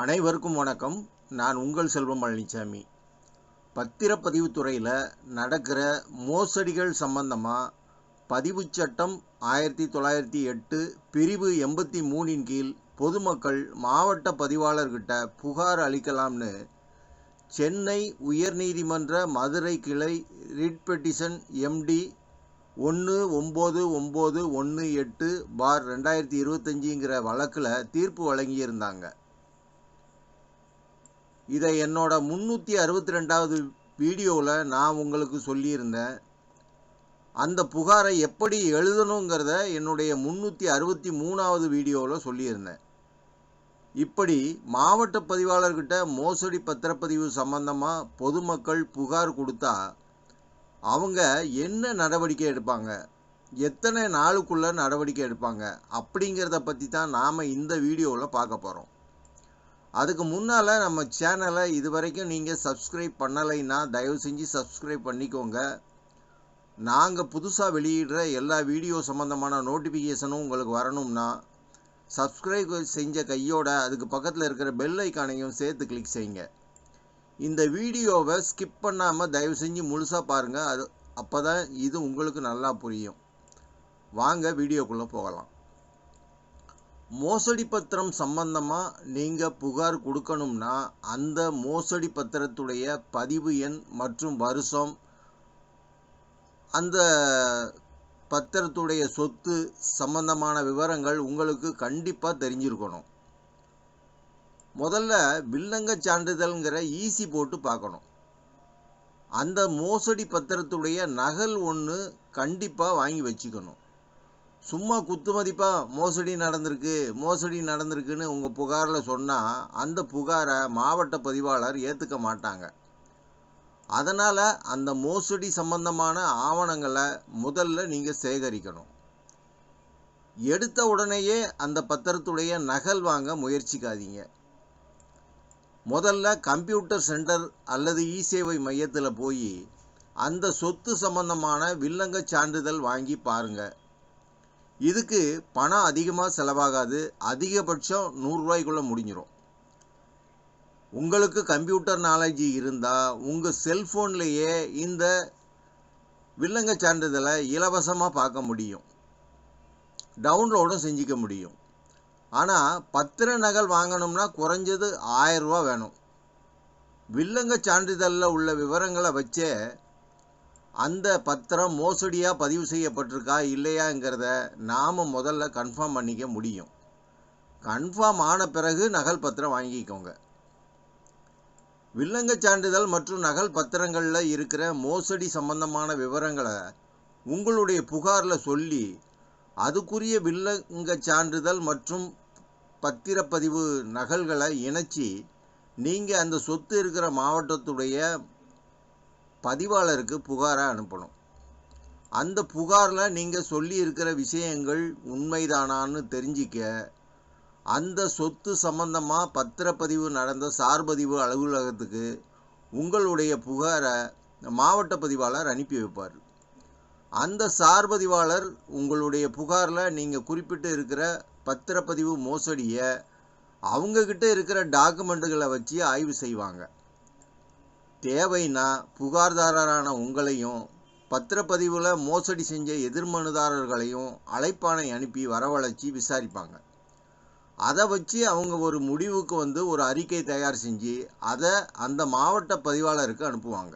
அனைவருக்கும் வணக்கம். நான் உங்கள் செல்வம் பழனிசாமி பத்திரப்பதிவு துறையில் நடக்கிற மோசடிகள் சம்பந்தமாக பதிவுச் சட்டம் ஆயிரத்தி தொள்ளாயிரத்தி எட்டு பிரிவு எண்பத்தி மூணின் கீழ் பொதுமக்கள் மாவட்ட பதிவாளர்கிட்ட புகார் அளிக்கலாம்னு சென்னை உயர்நீதிமன்ற மதுரை கிளை ரிட் பெட்டிஷன் எம்டி ஒன்று ஒம்பது ஒம்பது ஒன்று எட்டு பார் ரெண்டாயிரத்தி இருபத்தஞ்சிங்கிற வழக்கில் தீர்ப்பு வழங்கியிருந்தாங்க. இதை என்னோட முந்நூற்றி அறுபத்தி ரெண்டாவது வீடியோவில் நான் உங்களுக்கு சொல்லியிருந்தேன். அந்த புகாரை எப்படி எழுதணுங்கிறத என்னுடைய முந்நூற்றி அறுபத்தி மூணாவது வீடியோவில் சொல்லியிருந்தேன். இப்படி மாவட்ட பதிவாளர்கிட்ட மோசடி பத்திரப்பதிவு சம்பந்தமாக பொதுமக்கள் புகார் கொடுத்தா அவங்க என்ன நடவடிக்கை எடுப்பாங்க? எத்தனை நாளுக்குள்ளே நடவடிக்கை எடுப்பாங்க? அப்படிங்கிறத பற்றி தான் நாம் இந்த வீடியோவில் பார்க்க போகிறோம் அதுக்கு முன்னால் நம்ம சேனலை இது வரைக்கும் நீங்கள் சப்ஸ்கிரைப் பண்ணலைன்னா தயவு செஞ்சு சப்ஸ்கிரைப் பண்ணிக்கோங்க. நாங்கள் புதுசாக வெளியிடுற எல்லா வீடியோ சம்மந்தமான நோட்டிஃபிகேஷனும் உங்களுக்கு வரணும்னா சப்ஸ்கிரைப் செஞ்ச கையோட அதுக்கு பக்கத்தில் இருக்கிற பெல் ஐக்கானையும் சேர்த்து கிளிக் செய்யுங்க. இந்த வீடியோவை ஸ்கிப் பண்ணாமல் தயவு செஞ்சு முழுசாக பாருங்கள் அது அப்போ தான் இது உங்களுக்கு நல்லா புரியும். வாங்க வீடியோக்குள்ளே போகலாம். மோசடி பத்திரம் சம்பந்தமாக நீங்கள் புகார் கொடுக்கணும்னா அந்த மோசடி பத்திரத்துடைய பதிவு எண் மற்றும் வருஷம் அந்த பத்திரத்துடைய சொத்து சம்பந்தமான விவரங்கள் உங்களுக்கு கண்டிப்பாக தெரிஞ்சிருக்கணும். முதல்ல வில்லங்க சான்றிதழ்ங்கிற ஈசி போட்டு பார்க்கணும். அந்த மோசடி பத்திரத்துடைய நகல் ஒன்று கண்டிப்பாக வாங்கி வச்சுக்கணும். சும்மா குத்து மதிப்பாக மோசடி நடந்திருக்கு மோசடி நடந்திருக்குன்னு உங்கள் புகாரில் சொன்னால் அந்த புகாரை மாவட்ட பதிவாளர் ஏற்றுக்க மாட்டாங்க. அதனால் அந்த மோசடி சம்பந்தமான ஆவணங்களை முதல்ல நீங்கள் சேகரிக்கணும். எடுத்த உடனேயே அந்த பத்திரத்துடைய நகல் வாங்க முயற்சிக்காதீங்க. முதல்ல கம்ப்யூட்டர் சென்டர் அல்லது இ சேவை மையத்தில் போய் அந்த சொத்து சம்பந்தமான வில்லங்க சான்றிதழ் வாங்கி பாருங்கள் இதுக்கு பணம் அதிகமாக செலவாகாது. அதிகபட்சம் நூறுரூவாய்க்குள்ளே முடிஞ்சிடும் உங்களுக்கு கம்ப்யூட்டர் நாலேஜ் இருந்தால் உங்கள் செல்ஃபோன்லேயே இந்த வில்லங்க சான்றிதழை இலவசமாக பார்க்க முடியும். டவுன்லோடும் செஞ்சுக்க முடியும். ஆனால் பத்திர நகல் வாங்கணும்னா குறைஞ்சது ஆயரூவா வேணும். வில்லங்க சான்றிதழில் உள்ள விவரங்களை வச்சே அந்த பத்திரம் மோசடியாக பதிவு செய்யப்பட்டிருக்கா இல்லையாங்கிறத நாம் முதல்ல கன்ஃபார்ம் பண்ணிக்க முடியும். கன்ஃபார்ம் ஆன பிறகு நகல் பத்திரம் வாங்கிக்கோங்க. வில்லங்க சான்றிதழ் மற்றும் நகல் பத்திரங்களில் இருக்கிற மோசடி சம்பந்தமான விவரங்களை உங்களுடைய புகாரில் சொல்லி அதுக்குரிய வில்லங்க சான்றிதழ் மற்றும் பத்திரப்பதிவு நகல்களை இணைச்சி நீங்கள் அந்த சொத்து இருக்கிற மாவட்டத்துடைய பதிவாளருக்கு புகாராக அனுப்பணும். அந்த புகாரில் நீங்கள் சொல்லி இருக்கிற விஷயங்கள் உண்மைதானான்னு தெரிஞ்சிக்க அந்த சொத்து சம்பந்தமாக பத்திரப்பதிவு நடந்த சார்பதிவு அலுவலகத்துக்கு உங்களுடைய புகாரை மாவட்ட பதிவாளர் அனுப்பி வைப்பார். அந்த சார்பதிவாளர் உங்களுடைய புகாரில் நீங்கள் குறிப்பிட்டு இருக்கிற பத்திரப்பதிவு மோசடியை அவங்கக்கிட்ட இருக்கிற டாக்குமெண்ட்டுகளை வச்சு ஆய்வு செய்வாங்க. தேவைன்னா புகார்தாரரான உங்களையும் பத்திரப்பதிவில் மோசடி செஞ்ச எதிர்மனுதாரர்களையும் அழைப்பானை அனுப்பி வரவழைச்சி விசாரிப்பாங்க. அதை வச்சு அவங்க ஒரு முடிவுக்கு வந்து ஒரு அறிக்கை தயார் செஞ்சு அதை அந்த மாவட்ட பதிவாளருக்கு அனுப்புவாங்க.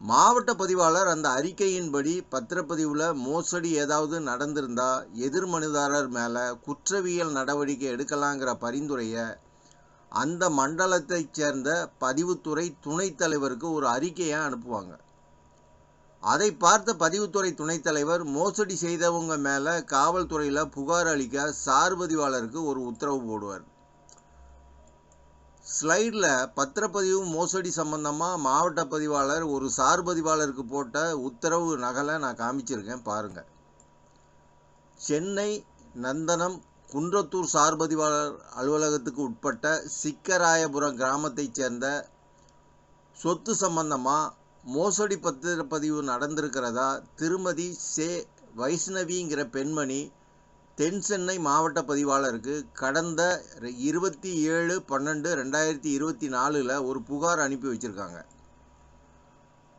மாவட்ட பதிவாளர் அந்த அறிக்கையின்படி பத்திரப்பதிவில் மோசடி ஏதாவது நடந்திருந்தா எதிர்மனுதாரர் மேலே குற்றவியல் நடவடிக்கை எடுக்கலாங்கிற பரிந்துரையை அந்த மண்டலத்தைச் சேர்ந்த பதிவுத்துறை துணைத் தலைவருக்கு ஒரு அறிக்கையை அனுப்புவாங்க. அதை பார்த்த பதிவுத்துறை துணைத் தலைவர் மோசடி செய்தவங்க மேலே காவல்துறையில் புகார் அளிக்க சார்பதிவாளருக்கு ஒரு உத்தரவு போடுவார். ஸ்லைடில் பத்திரப்பதிவு மோசடி சம்பந்தமாக மாவட்ட பதிவாளர் ஒரு சார்பதிவாளருக்கு போட்ட உத்தரவு நகலை நான் காமிச்சிருக்கேன் பாருங்கள் சென்னை நந்தனம் குன்றத்தூர் சார்பதிவாளர் அலுவலகத்துக்கு உட்பட்ட சிக்கராயபுரம் கிராமத்தைச் சேர்ந்த சொத்து சம்பந்தமாக மோசடி பத்திரப்பதிவு நடந்திருக்கிறதா? திருமதி சே. வைஷ்ணவிங்கிற பெண்மணி தென் சென்னை மாவட்ட பதிவாளருக்கு கடந்த இருபத்தி ஏழு பன்னெண்டு ரெண்டாயிரத்தி இருபத்தி நாலில் ஒரு புகார் அனுப்பி வச்சுருக்காங்க.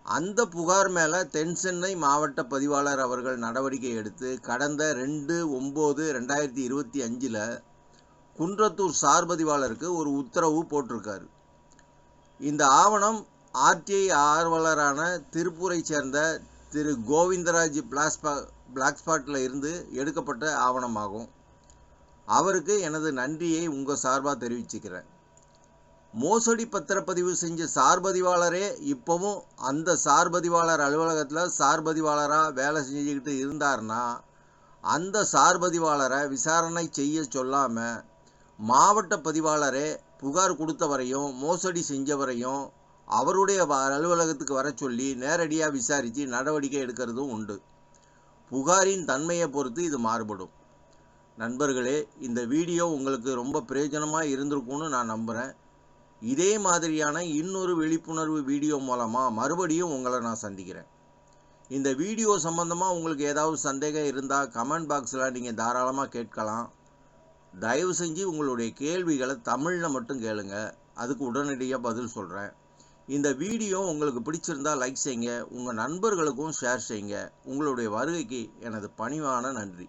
அந்த புகார் மேலே தென் சென்னை மாவட்ட பதிவாளர் அவர்கள் நடவடிக்கை எடுத்து கடந்த ரெண்டு ஒம்பது ரெண்டாயிரத்தி இருபத்தி அஞ்சில் குன்றத்தூர் சார் பதிவாளருக்கு ஒரு உத்தரவு போட்டிருக்காரு. இந்த ஆவணம் ஆர்டிஐ ஆர்வலரான திருப்பூரை சேர்ந்த திரு கோவிந்தராஜ் பிளாஸ்பா பிளாக்ஸ்பாட்டில் இருந்து எடுக்கப்பட்ட ஆவணமாகும். அவருக்கு எனது நன்றியை உங்கள் சார்பாக தெரிவிச்சுக்கிறேன். மோசடி பத்திரப்பதிவு செஞ்ச சார்பதிவாளரே இப்போவும் அந்த சார்பதிவாளர் அலுவலகத்தில் சார்பதிவாளராக வேலை செஞ்சுக்கிட்டு இருந்தார்னா அந்த சார்பதிவாளரை விசாரணை செய்ய சொல்லாமல் மாவட்ட பதிவாளரே புகார் கொடுத்தவரையும் மோசடி செஞ்சவரையும் அவருடைய வ- அலுவலகத்துக்கு வர சொல்லி நேரடியாக விசாரித்து நடவடிக்கை எடுக்கிறதும் உண்டு. புகாரின் தன்மையை பொறுத்து இது மாறுபடும். நண்பர்களே இந்த வீடியோ உங்களுக்கு ரொம்ப பிரயோஜனமாக இருந்திருக்கும்னு நான் நம்புகிறேன் இதே மாதிரியான இன்னொரு விழிப்புணர்வு வீடியோ மூலமாக மறுபடியும் உங்களை நான் சந்திக்கிறேன். இந்த வீடியோ சம்பந்தமாக உங்களுக்கு ஏதாவது சந்தேகம் இருந்தால் கமெண்ட் பாக்ஸில் நீங்கள் தாராளமாக கேட்கலாம். தயவு செஞ்சு உங்களுடைய கேள்விகளை தமிழில் மட்டும் கேளுங்க. அதுக்கு உடனடியாக பதில் சொல்கிறேன் இந்த வீடியோ உங்களுக்கு பிடிச்சிருந்தா லைக் செய்யுங்க. உங்கள் நண்பர்களுக்கும் ஷேர் செய்யுங்க. உங்களுடைய வருகைக்கு எனது பணிவான நன்றி.